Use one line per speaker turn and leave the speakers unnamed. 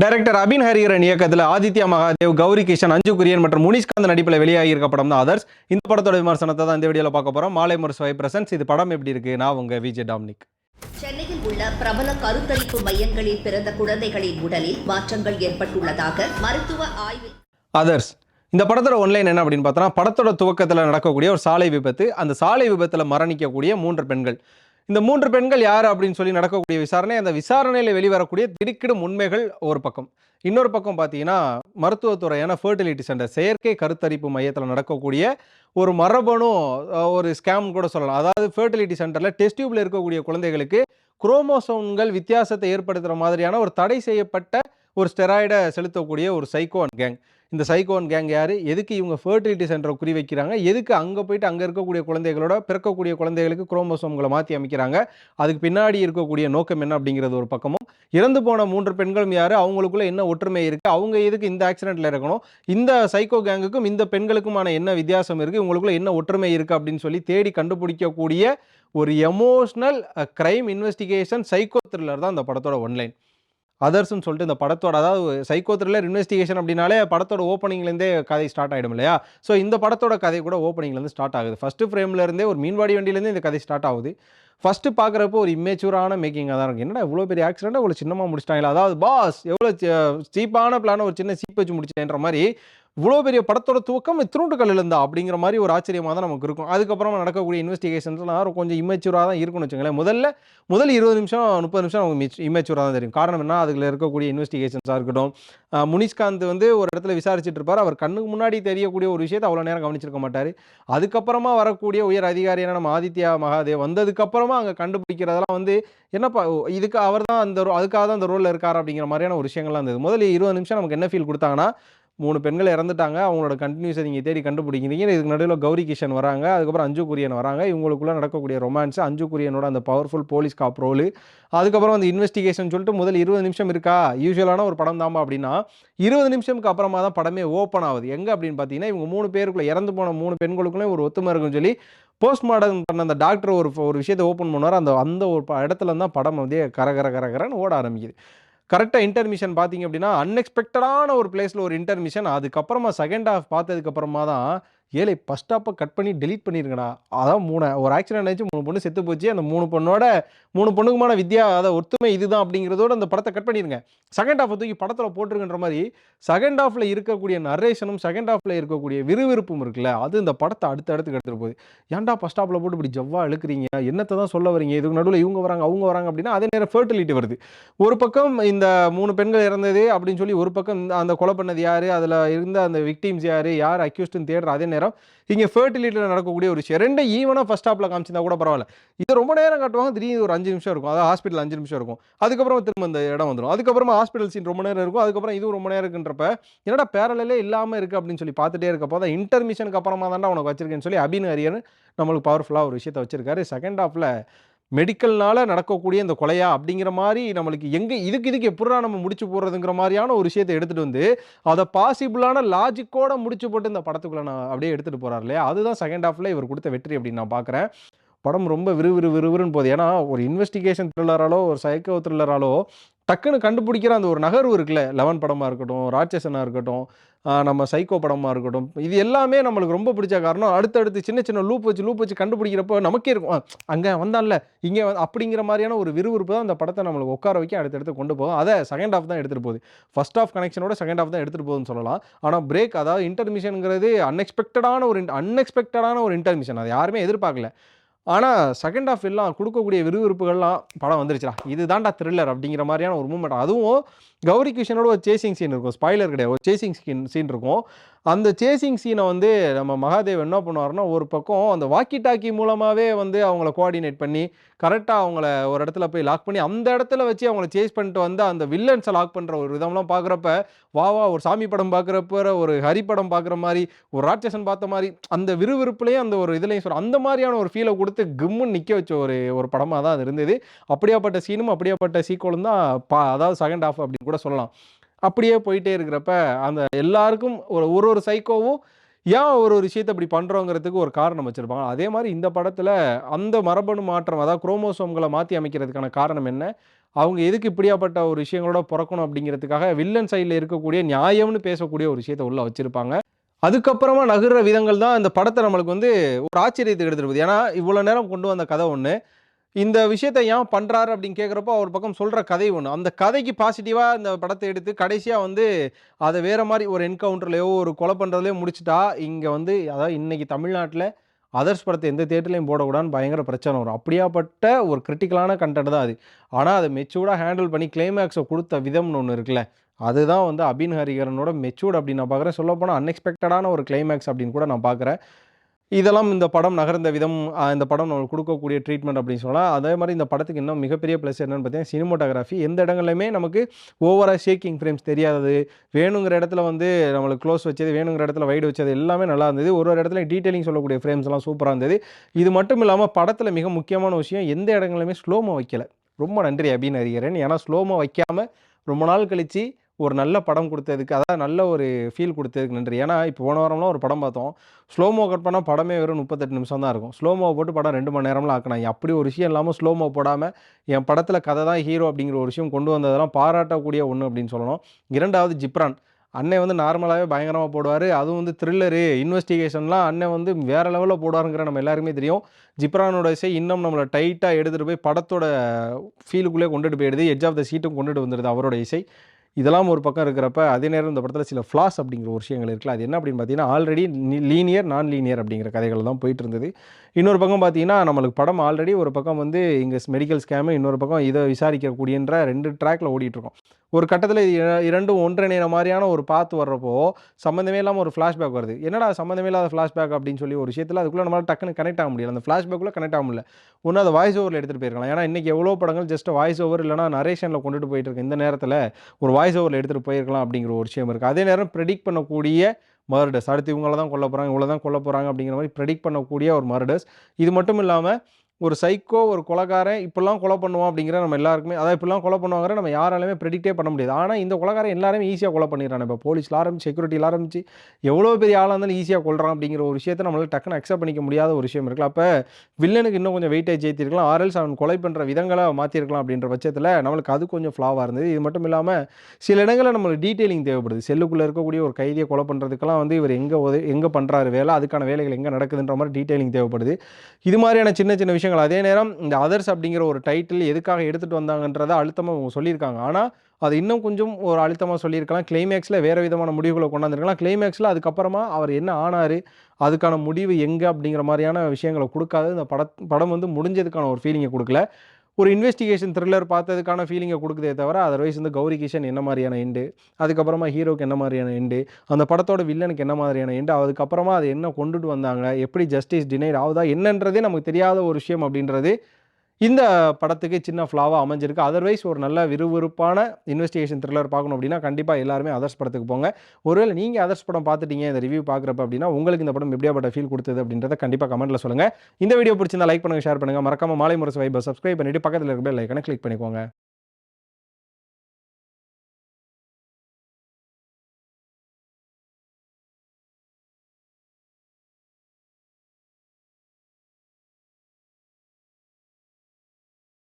Director அபின் ஹரிஹரன் இயக்கத்தில் ஆதித்யா மகாதேவ் கௌரி கிஷன் அஞ்சு குரியன் மற்றும் முனிஷ்காந்த் நடிப்பில் வெளியாகி இருக்க படம் தான் அதர்ஸ் இந்த படத்தோட விமர்சனத்தை தான் இந்த வீடியோவில் பார்க்க போகிறோம் மாலை முரசு பிரசன்ஸ். இது படம் எப்படி இருக்கு? நான் உங்க விஜய் டாம்னிக்.
சென்னையில் உள்ள பிரபல கருத்தரிப்பு மையங்களில் பிறந்த குழந்தைகளின் உடலில் மாற்றங்கள் ஏற்பட்டுள்ளதாக மருத்துவ ஆய்வில்
அதர்ஸ் இந்த படத்தோட ஒன்லைன் என்ன அப்படின்னு பார்த்தோன்னா படத்தோட துவக்கத்தில் நடக்கக்கூடிய ஒரு சாலை விபத்து. அந்த சாலை விபத்தில் மரணிக்கக்கூடிய மூன்று பெண்கள். இந்த மூன்று பெண்கள் யார் அப்படின்னு சொல்லி நடக்கக்கூடிய விசாரணை அந்த விசாரணையில் வெளிவரக்கூடிய திடுக்கிடும் உண்மைகள் ஒரு பக்கம். இன்னொரு பக்கம் பார்த்தீங்கன்னா மருத்துவத்துறையான ஃபர்டிலிட்டி சென்டர் செயற்கை கருத்தரிப்பு மையத்தில் நடக்கக்கூடிய ஒரு மரபணு ஒரு ஸ்கேம் கூட சொல்லலாம். அதாவது ஃபர்டிலிட்டி சென்டரில் டெஸ்டியூப்ல இருக்கக்கூடிய குழந்தைகளுக்கு குரோமோசோன்கள் வித்தியாசத்தை ஏற்படுத்துகிற மாதிரியான ஒரு தடை செய்யப்பட்ட ஒரு ஸ்டெராய்டை செலுத்தக்கூடிய ஒரு சைக்கோன் கேங் இந்த சைக்கோன் கேங் யார்? எதுக்கு இவங்க ஃபர்டிலிட்டி சென்டரை குறி வைக்கிறாங்க? எதுக்கு அங்கே போயிட்டு அங்கே இருக்கக்கூடிய குழந்தைகளோட பிறக்கக்கூடிய குழந்தைகளுக்கு குரோமோசோம்களை மாற்றி அமைக்கிறாங்க? அதுக்கு பின்னாடி இருக்கக்கூடிய நோக்கம் என்ன அப்படிங்கிறது ஒரு பக்கமும். இறந்து போன மூன்று பெண்களும் யார்? அவங்களுக்குள்ள என்ன ஒற்றுமை இருக்குது அவங்க எதுக்கு இந்த ஆக்சிடென்ட்டில் இருக்கணும் இந்த சைக்கோ கேங்குக்கும் இந்த பெண்களுக்குமான என்ன வித்தியாசம் இருக்குது இவங்களுக்குள்ள என்ன ஒற்றுமை இருக்குது அப்படின்னு சொல்லி தேடி கண்டுபிடிக்கக்கூடிய ஒரு emotional crime investigation psycho thriller தான் அந்த படத்தோட ஒன்லைன் அதர்ஸ்னு சொல்லிட்டு இந்த படத்தோட அதாவது சைக்கோ த்ரில்லர் இன்வெஸ்டிகேஷன் அப்படின்னாலே படத்தோட ஓப்பனிங்லேருந்தே கதை ஸ்டார்ட் ஆகிடும் இல்லையா? ஸோ இந்த படத்தோட கதை கூட ஓப்பனிங்லேருந்து ஸ்டார்ட் ஆகுது. ஃபஸ்ட்டு ஃப்ரேம்லேருந்தே ஒரு மீன்வாடி வண்டியிலேருந்து இந்த கதை ஸ்டார்ட் ஆகுது. ஃபஸ்ட்டு பார்க்குறப்போ ஒரு இம்மேச்சூரான மேக்கிங்காக தான் இருக்கும். என்னடா இவ்வளோ பெரிய ஆக்சிடென்ட் இவ்வளோ சின்னமாக முடிச்சிட்டாங்களா. அதாவது பாஸ் எவ்வளோ சீப்பான பிளான ஒரு சின்ன சீப் வச்சு முடிச்சேன்ற மாதிரி இவ்வளோ பெரிய படத்தோட துவக்கம் திருண்டு கல்லில் இருந்தா அப்படிங்கிற மாதிரி ஒரு ஆச்சரியமாக தான் நமக்கு இருக்கும். அதுக்கப்புறமா நடக்கக்கூடிய இன்வெஸ்டிகேஷன்ஸ்லாம் கொஞ்சம் இம்மேச்சூராக தான் இருக்கும்னு வச்சுங்களேன் முதல்ல முதல் இருபது நிமிஷம் முப்பது நிமிஷம் நமக்கு இம்மேச்சூராக தான் தெரியும். காரணம் என்ன? அதில் இருக்கக்கூடிய இன்வெஸ்டிகேஷன்ஸாக இருக்கட்டும். முனிஷ்காந்த் வந்து ஒரு இடத்துல விசாரிச்சுட்டு இருப்பார். அவர் கண்ணுக்கு முன்னாடி தெரியக்கூடிய ஒரு விஷயத்தை அவ்வளோ நேரம் கவனிச்சிருக்க மாட்டார். அதுக்கப்புறமா வரக்கூடிய உயர் அதிகாரியான நம்ம ஆதித்யா மகாதேவ் வந்ததுக்கப்புறமா அங்கே கண்டுபிடிக்கிறதெல்லாம் வந்து என்னப்பா இதுக்கு அவர் தான் அந்த அதுக்காக தான் அந்த ரோலில் இருக்கார் அப்படிங்கிற மாதிரியான ஒரு விஷயங்கள்லாம் இருந்தது. முதல்ல இருபது நிமிஷம் நமக்கு என்ன ஃபீல் கொடுத்தாங்கன்னா மூணு பெண்கள் இறந்துட்டாங்க. அவங்களோட கண்டினியூஸை நீங்கள் தேடி கண்டுபிடிக்கிறீங்க. இதுக்கு நடுவில் கௌரி கிஷன் வராங்க. அதுக்கப்புறம் அஞ்சு குரியன் வராங்க. இவங்களுக்குள்ளே நடக்கக்கூடிய ரொமான்ஸ் அஞ்சு குரியனோட அந்த பவர்ஃபுல் போலீஸ் காப் ரோலு அதுக்கப்புறம் அந்த இன்வெஸ்டிகேஷன் சொல்லிட்டு முதல் இருபது நிமிஷம் இருக்கா? யூஸ்வலான ஒரு படம் தாமா அப்படின்னா இருபது நிமிஷம்க்கு அப்புறமா தான் படமே ஓப்பன் ஆகுது. எங்கே அப்படின்னு பார்த்தீங்கன்னா இவங்க மூணு பேருக்குள்ள இறந்து போன மூணு பெண்களுக்குள்ளே ஒரு ஒத்துமை இருக்குன்னு சொல்லி போஸ்ட்மார்டம் பண்ண அந்த டாக்டர் ஒரு ஒரு விஷயத்தை ஓப்பன் பண்ணுவார். அந்த அந்த ஒரு ப- இடத்துல தான் படம் வந்து கரகர கரகரன்னு ஓட ஆரம்பிக்குது. கரெக்டாக இன்டர்மிஷன் பார்த்தீங்க அப்படின்னா அன்எக்ஸ்பெக்டடான ஒரு பிளேஸில் ஒரு இன்டர்மிஷன் அதுக்கப்புறமா செகண்ட் ஹாஃப் பார்த்ததுக்கப்புறமா தான் ஏழை பஸ் ஸ்டாப்பை கட் பண்ணி டெலீட் பண்ணிருங்கடா. அதான் மூணு. ஒரு ஆக்சிடென்ட் ஆச்சு மூணு பொண்ணு செத்து போச்சு. அந்த மூணு பொண்ணோட மூணு பொண்ணுக்குமான வித்யா அதை ஒத்துமை இதுதான் அப்படிங்கிறதோட அந்த படத்தை கட் பண்ணிடுங்க செகண்ட் ஹாஃபை தூக்கி படத்தில் போட்டுருங்கன்ற மாதிரி செகண்ட் ஹாஃபில் இருக்கக்கூடிய நரேஷனும் செகண்ட் ஹாஃபில் இருக்கக்கூடிய விறுவிறுப்பும் இருக்குல்ல அது இந்த படத்தை அடுத்த இடத்துக்கு எடுத்துகிட்டு போகுது. ஏன்டா பஸ் ஸ்டாப்பில் போட்டு இப்படி ஜவ்வா இழுக்கிறீங்க? என்னத்தை தான் சொல்ல வரீங்க இதுக்கு நடுவில் இவங்க வராங்க அவங்க வராங்க அப்படின்னா அதே நேரம் ஃபர்டிலிட்டி வருது. ஒரு பக்கம் இந்த மூணு பெண்கள் இறந்தது அப்படின்னு சொல்லி ஒரு பக்கம் இந்த- அந்த கொலை பண்ணது யார்? அதில் இருந்த அந்த விக்டிம்ஸ் யார்? யார் அக்யூஸ்டுன்னு தேடுற அதே நேரம். இங்கே ஃபர்டிலிட்டியில் நடக்கக்கூடிய ஒரு விஷயம். ரெண்டு ஈவனாக ஃபஸ்ட் ஸ்டாப்பில் காமிச்சிருந்தா கூட பரவாயில்ல. இது ரொம்ப நேரம் காட்டுவாங்க. திடீர்னு ஒரு அஞ்சு நிமிஷம் இருக்கும். அதாவது ஹாஸ்பிட்டல் அஞ்சு நிமிஷம் இருக்கும். அதுக்கப்புறம் திரும்ப அந்த இடம் வந்துடும் அதுக்கப்புறமா ஹாஸ்பிட்டல் சீன் ரொம்ப நேரம் இருக்கும். அதுக்கப்புறம் இதுவும் ரொம்ப நேரம் இருக்குன்றப்ப என்னடா பேரலே இல்லாமல் இருக்குது அப்படின்னு சொல்லி பார்த்துட்டே இருக்கப்போ தான் இன்டர்மிஷனுக்கு அப்புறமா தான்டா உனக்கு வச்சிருக்கேன்னு சொல்லி அபின் ஹரியன் நம்மளுக்கு பவர்ஃபுல்லாக ஒரு விஷயத்தை வச்சிருக்காரு. செகண்ட் ஹாஃபில் மெடிக்கல்னால நடக்கக்கூடிய இந்த கொலையா அப்படிங்கிற மாதிரி நம்மளுக்கு எங்கே இதுக்கு இதுக்கு எப்படா நம்ம முடிச்சு போடுறதுங்கிற மாதிரியான ஒரு விஷயத்தை எடுத்துகிட்டு வந்து அதை பாசிபிளான லாஜிக்கோட முடிச்சு போட்டு இந்த படத்துக்குள்ளே நான் அப்படியே எடுத்துகிட்டு போகிறார் இல்லையா? அதுதான் செகண்ட் ஹாஃப்ல இவர் கொடுத்த வெற்றி அப்படின்னு நான் பார்க்குறேன் படம் ரொம்ப விறுவிறு விறுவிறுன்னு போகுது. ஏன்னா ஒரு இன்வெஸ்டிகேஷன் த்ரில்லராலோ ஒரு சைக்கோ த்ரில்லராலோ டக்குன்னு கண்டுபிடிக்கிற அந்த ஒரு நகர்வு இருக்குல்ல. லெவன் படமாக இருக்கட்டும் ராட்சசனாக இருக்கட்டும் நம்ம சைக்கோ படமாக இருக்கட்டும். இது எல்லாமே நம்மளுக்கு ரொம்ப பிடிச்ச காரணம். அடுத்தடுத்து சின்ன சின்ன லூப் வச்சு லூப் வச்சு கண்டுபிடிக்கிறப்போ நமக்கே இருக்கும். அங்கே வந்தான்ல இங்கே அப்படிங்கிற மாதிரியான ஒரு விறுவிறுப்பு தான் அந்த படத்தை நம்மளுக்கு உட்கார வைக்க அடுத்தடுத்து கொண்டு போகும். அதை செகண்ட் ஹாஃப் தான் எடுத்துகிட்டு போகுது. ஃபர்ஸ்ட் ஆஃப் கனெக்ஷனோட செகண்ட் ஆஃப் தான் எடுத்துகிட்டு போகுதுன்னு சொல்லலாம். ஆனால் பிரேக் அதாவது இன்டர்மிஷனுங்கிறது அன்எக்ஸ்பெக்டடான ஒரு அன்எக்ஸ்பெக்டடான ஒரு இன்டர்மிஷன் அது யாருமே எதிர்பார்க்கல. ஆனால் செகண்ட் ஆஃப் எல்லாம் கொடுக்கக்கூடிய விறுவிறுப்புகள்லாம் படம் வந்துருச்சுடா. இதுதான்டா த்ரில்லர் அப்படிங்கிற மாதிரியான ஒரு மூமெண்ட் அதுவும் கௌரி கிஷனோட ஒரு சேசிங் சீன் இருக்கும். ஸ்பாய்லர் கிடையாது. ஒரு சேசிங் சீன் சீன் இருக்கும். அந்த சேசிங் சீனை வந்து நம்ம மகாதேவ் என்ன பண்ணுவார்னா ஒரு பக்கம் அந்த வாக்கி டாக்கி மூலமாகவே வந்து அவங்கள கோஆர்டினேட் பண்ணி கரெக்டாக அவங்கள ஒரு இடத்துல போய் லாக் பண்ணி அந்த இடத்துல வச்சு அவங்கள சேஸ் பண்ணிட்டு வந்து அந்த வில்லன்ஸை லாக் பண்ணுற ஒரு விதம்லாம் பார்க்குறப்ப வா வா ஒரு சாமி படம் பார்க்குறப்ப ஒரு ஹரி படம் பார்க்குற மாதிரி ஒரு ராட்சசன் பார்த்த மாதிரி அந்த விறுவிறுப்புலேயும் அந்த ஒரு இதுலையும் சொல்ல அந்த மாதிரியான ஒரு ஃபீலை கொடுத்து கிம்முன்னு நிற்க வச்ச ஒரு ஒரு படமாக தான் அது இருந்தது. அப்படியாப்பட்ட சீனும் அப்படியாப்பட்ட சீக்வலும் தான் பா அதாவது செகண்ட் ஹாஃப் அப்படின்னு கூட சொல்லலாம். அப்படியே போயிட்டே இருக்கிறப்ப அந்த எல்லாருக்கும் ஒரு ஒரு ஒரு சைக்கோவும் ஏன் ஒரு ஒரு விஷயத்தை இப்படி பண்ணுறோங்கிறதுக்கு ஒரு காரணம் வச்சுருப்பாங்க. அதே மாதிரி இந்த படத்தில் அந்த மரபணு மாற்றம் அதாவது குரோமோசோம்களை மாற்றி அமைக்கிறதுக்கான காரணம் என்ன? அவங்க எதுக்கு இப்படியாப்பட்ட ஒரு விஷயங்களோட பிறக்கணும் அப்படிங்கிறதுக்காக வில்லன் சைடில் இருக்கக்கூடிய நியாயம்னு பேசக்கூடிய ஒரு விஷயத்தை உள்ளே வச்சுருப்பாங்க. அதுக்கப்புறமா நகர்ற விதங்கள் தான் இந்த படத்தை நம்மளுக்கு வந்து ஒரு ஆச்சரியத்துக்கு எடுத்துருக்குது. ஏன்னா இவ்வளோ நேரம் கொண்டு வந்த கதை ஒன்று இந்த விஷயத்தை ஏன் பண்ணுறாரு அப்படின்னு கேட்குறப்போ அவர் பக்கம் சொல்கிற கதை ஒன்று அந்த கதைக்கு பாசிட்டிவாக இந்த படத்தை எடுத்து கடைசியாக வந்து அதை வேறு மாதிரி ஒரு என்கவுண்டர்லையோ ஒரு கொலை பண்ணுறதுலையோ முடிச்சுட்டா இங்கே வந்து அதாவது இன்றைக்கி தமிழ்நாட்டில் அதர்ஸ் படத்தை எந்த தேட்டர்லையும் போடக்கூடாதுன்னு பயங்கர பிரச்சனை வரும். அப்படியாப்பட்ட ஒரு கிரிட்டிக்கலான கண்டென்ட் தான் அது. ஆனால் அதை மெச்சூர்டாக ஹேண்டில் பண்ணி கிளைமேக்ஸை கொடுத்த விதம்னு ஒன்று இருக்குல்ல அதுதான் வந்து அபின் ஹரிகரனோட மெச்சூர்ட் அப்படின்னு நான் பார்க்குறேன் சொல்லப்போனால் அன்எக்ஸ்பெக்டடான ஒரு கிளைமேக்ஸ் அப்படின்னு கூட நான் பார்க்குறேன் இதெல்லாம் இந்த படம் நகர்ந்த விதம் இந்த படம் நம்மளுக்கு கொடுக்கக்கூடிய ட்ரீட்மெண்ட் அப்படின்னு சொல்லலாம். அதே மாதிரி இந்த படத்துக்கு இன்னும் மிகப்பெரிய ப்ளஸ் என்னென்னு பார்த்தீங்கன்னா சினிமோட்டோகிராஃபி எந்த இடங்கள்லையுமே நமக்கு ஓவராக ஷேக்கிங் ஃப்ரேம்ஸ் தெரியாதது வேணுங்கிற இடத்துல வந்து நம்மளுக்கு க்ளோஸ் வச்சது வேணுங்கிற இடத்துல வைடு வச்சது எல்லாமே நல்லா இருந்தது. ஒரு ஒரு இடத்துல டீட்டெயிலிங் சொல்லக்கூடிய ஃப்ரேம்ஸ் எல்லாம் சூப்பராக இருந்தது. இது மட்டும் இல்லாமல் படத்தில் மிக முக்கியமான விஷயம் எந்த இடங்களுமே ஸ்லோமோ வைக்கல. ரொம்ப நன்றி அப்படின்னு அறிகிறேன் ஏன்னா ஸ்லோமோ வைக்காமல் ரொம்ப நாள் கழித்து ஒரு நல்ல படம் கொடுத்ததுக்கு அதாவது நல்ல ஒரு ஃபீல் கொடுத்ததுக்கு நன்றி. ஏன்னா இப்போ போன வாரம்லாம் ஒரு படம் பார்த்தோம். ஸ்லோமோ கட் பண்ணால் படமே வெறும் முப்பத்தெட்டு நிமிஷம் தான் இருக்கும். ஸ்லோமோ போட்டு படம் ரெண்டு மணி நேரம்லாம் ஆக்கினாங்க. அப்படி ஒரு விஷயம் இல்லாமல் ஸ்லோமோ போடாமல் என் படத்தில் கதை தான் ஹீரோ அப்படிங்கிற ஒரு விஷயம் கொண்டு வந்ததெல்லாம் பாராட்டக்கூடிய ஒன்று அப்படின்னு சொல்லணும். இரண்டாவது ஜிப்ரான். அண்ணன் வந்து நார்மலாகவே பயங்கரமாக போடுவார். அதுவும் வந்து த்ரில்லரு இன்வெஸ்டிகேஷன்லாம் அண்ணன் வந்து வேறு லெவலில் போடுவாருங்கிற நம்ம எல்லாருக்குமே தெரியும். ஜிப்ரானோட இசை இன்னும் நம்மளை டைட்டாக எடுத்துகிட்டு போய் படத்தோட ஃபீலுக்குள்ளே கொண்டுட்டு போயிடுது. எட்ஜ் ஆஃப் த சீட்டும் கொண்டுட்டு வந்துடுது அவரோட இசை. இதெல்லாம் ஒரு பக்கம் இருக்கிறப்ப அதே நேரம் இந்த படத்தில் சில ஃப்ளாஸ் அப்படிங்கிற ஒரு விஷயங்கள் இருக்குல்ல. அது என்ன அப்படின்னு பார்த்தீங்கன்னா ஆல்ரெடி லீனியர் நான் லீனியர் அப்படிங்கிற கதைகள் தான் போயிட்டு இருந்தது. இன்னொரு பக்கம் பார்த்தீங்கன்னா நம்மளுக்கு படம் ஆல்ரெடி ஒரு பக்கம் வந்து இங்கே மெடிக்கல் ஸ்கேமு இன்னொரு பக்கம் இதை விசாரிக்கக்கூடியன்ற ரெண்டு ட்ராக்ல ஓடிட்டுருக்கோம் ஒரு கட்டத்தில் இது இரண்டும் ஒன்றிணைற மாதிரியான ஒரு பாத்து வர்றப்போ சம்மந்தமே இல்லாமல் ஒரு ஃப்ளாஷ்பேக் வருது. என்னடா சம்மந்தமே இல்லாத ஃப்ளாஷ்பேக் அப்படின்னு சொல்லி ஒரு விஷயத்தில் அதுக்குள்ளே நம்மளால் டக்குன்னு கனெக்ட் ஆக முடியல. அந்த ஃப்ளாஷ்பேக்குள்ளே கனெக்ட் ஆக முடியல. ஒன்று அதை வாய்ஸ் ஓவரில் எடுத்துகிட்டு போயிருக்கலாம். ஏன்னா இன்றைக்கி எவ்வளோ படங்கள் ஜஸ்ட் வாய்ஸ் ஓவர் இல்லைனா நரேஷனில் கொண்டுட்டு போயிட்டு இருக்கு இந்த நேரத்தில் ஒரு வாய்ஸ் ஓவரில் எடுத்துகிட்டு போயிருக்கலாம் அப்படிங்கிற ஒரு விஷயம் இருக்குது அதே நேரம் ப்ரெடிக்ட் பண்ணக்கூடிய மர்டர்ஸ் அடுத்து இவங்கள தான் கொல்ல போகிறாங்க இவ்வளோ தான் கொல்ல போகிறாங்க அப்படிங்கிற மாதிரி ப்ரெடிக்ட் பண்ணக்கூடிய ஒரு மர்டர்ஸ் இது மட்டும் இல்லாமல் ஒரு சைக்கோ ஒரு கொலகாரன் இப்படிலாம் கொலை பண்ணுவோம் அப்படிங்கிற நம்ம எல்லாருக்குமே அதாவது இப்படிலாம் கொலை பண்ணுவாங்கிற நம்ம யாராலுமே ப்ரெடிக்டே பண்ண முடியாது. ஆனால் இந்த கொலகாரன் எல்லாருமே ஈஸியாக கொலை பண்ணிடுறாங்க இப்போ போலீஸில் ஆரம்பிச்சு செக்யூரிட்டியில் ஆரம்பிச்சு எவ்வளோ பெரிய ஆளாக இருந்தாலும் ஈஸியாக கொள்றான் அப்படிங்கிற ஒரு விஷயத்தை நம்மளால் டக்குன்னு அக்செப்ட் பண்ணிக்க முடியாத ஒரு விஷயம் இருக்குல்ல அப்போ வில்லனுக்கு இன்னும் கொஞ்சம் வெயிட்டேஜ் ஏற்றிருக்கலாம் ஆர்எல்ஸ் அவன் கொலை பண்ணுற விதங்களை மாற்றிருக்கலாம் அப்படின்ற பட்சத்தில் நம்மளுக்கு அது கொஞ்சம் ஃப்ளாவாக இருந்தது. இது மட்டும் இல்லாமல் சில இடங்களில் நம்மளுக்கு டீட்டெயிலிங் தேவைப்படுது. செல்லுக்குள்ளே இருக்கக்கூடிய ஒரு கைதியை கொலை பண்ணுறதுக்கெல்லாம் வந்து இவர் எங்கே உதவி எங்கே பண்ணுறாரு வேலை அதுக்கான வேலைகள் எங்கே நடக்குதுன்ற மாதிரி டீட்டெயிலிங் தேவைப்படுது. இது மாதிரியான சின்ன சின்ன விஷயம் விஷயங்கள். அதே நேரம் இந்த அதர்ஸ் அப்படிங்கிற ஒரு டைட்டில் எதுக்காக எடுத்துகிட்டு வந்தாங்கன்றதை அழுத்தமாக அவங்க சொல்லியிருக்காங்க. ஆனால் அது இன்னும் கொஞ்சம் ஒரு அழுத்தமாக சொல்லியிருக்கலாம். கிளைமேக்ஸில் வேறு விதமான முடிவுகளை கொண்டாந்துருக்கலாம். கிளைமேக்ஸில் அதுக்கப்புறமா அவர் என்ன ஆனார் அதுக்கான முடிவு எங்கே அப்படிங்கிற மாதிரியான விஷயங்களை கொடுக்காது. இந்த பட படம் வந்து முடிஞ்சதுக்கான ஒரு ஃபீலிங்கை கொடுக்கல. ஒரு இன்வெஸ்டிகேஷன் த்ரில்லர் பார்த்ததுக்கான ஃபீலிங்கை கொடுக்குதே தவிர அதர்வைஸ் வந்து கௌரி கிஷன் என்ன மாதிரியான எண்டு அதுக்கப்புறமா ஹீரோக்கு என்ன மாதிரியான எண்டு அந்த படத்தோட வில்லனுக்கு என்ன மாதிரியான எண்டு அதுக்கப்புறமா அது என்ன கொண்டுட்டு வந்தாங்க எப்படி ஜஸ்டிஸ் டினைட் ஆகுதா என்னன்றதே நமக்கு தெரியாத ஒரு விஷயம் அப்படின்றது இந்த படத்துக்கு சின்ன ஃப்ளாவாக அமைஞ்சிருக்கு. அதர்வைஸ் ஒரு நல்ல விறுவிறுப்பான இன்வெஸ்டிகேஷன் த்ரில்லர் பார்க்கணும் அப்படின்னா கண்டிப்பாக எல்லாருமே அதர்ஸ் படத்துக்கு போங்க. ஒருவேளை நீங்கள் அதர்ஸ் படம் பார்த்துட்டீங்க இந்த ரிவ்யூ பார்க்குறப்ப அப்படின்னா உங்களுக்கு இந்த படம் எப்படியாப்பட்ட ஃபீல் கொடுத்தது அப்படின்றத கண்டிப்பாக கமெண்ட்டில் சொல்லுங்கள் இந்த வீடியோ பிடிச்சிருந்தா லைக் பண்ணுங்கள் ஷேர் பண்ணுங்கள் மறக்காமல் மாலை முரசு வைப்பை சப்ஸ்கிரைப் பண்ணிவிட்டு பக்கத்தில் இருக்கிற பெல் ஐக்கனை கிளிக் பண்ணிக்கோங்க.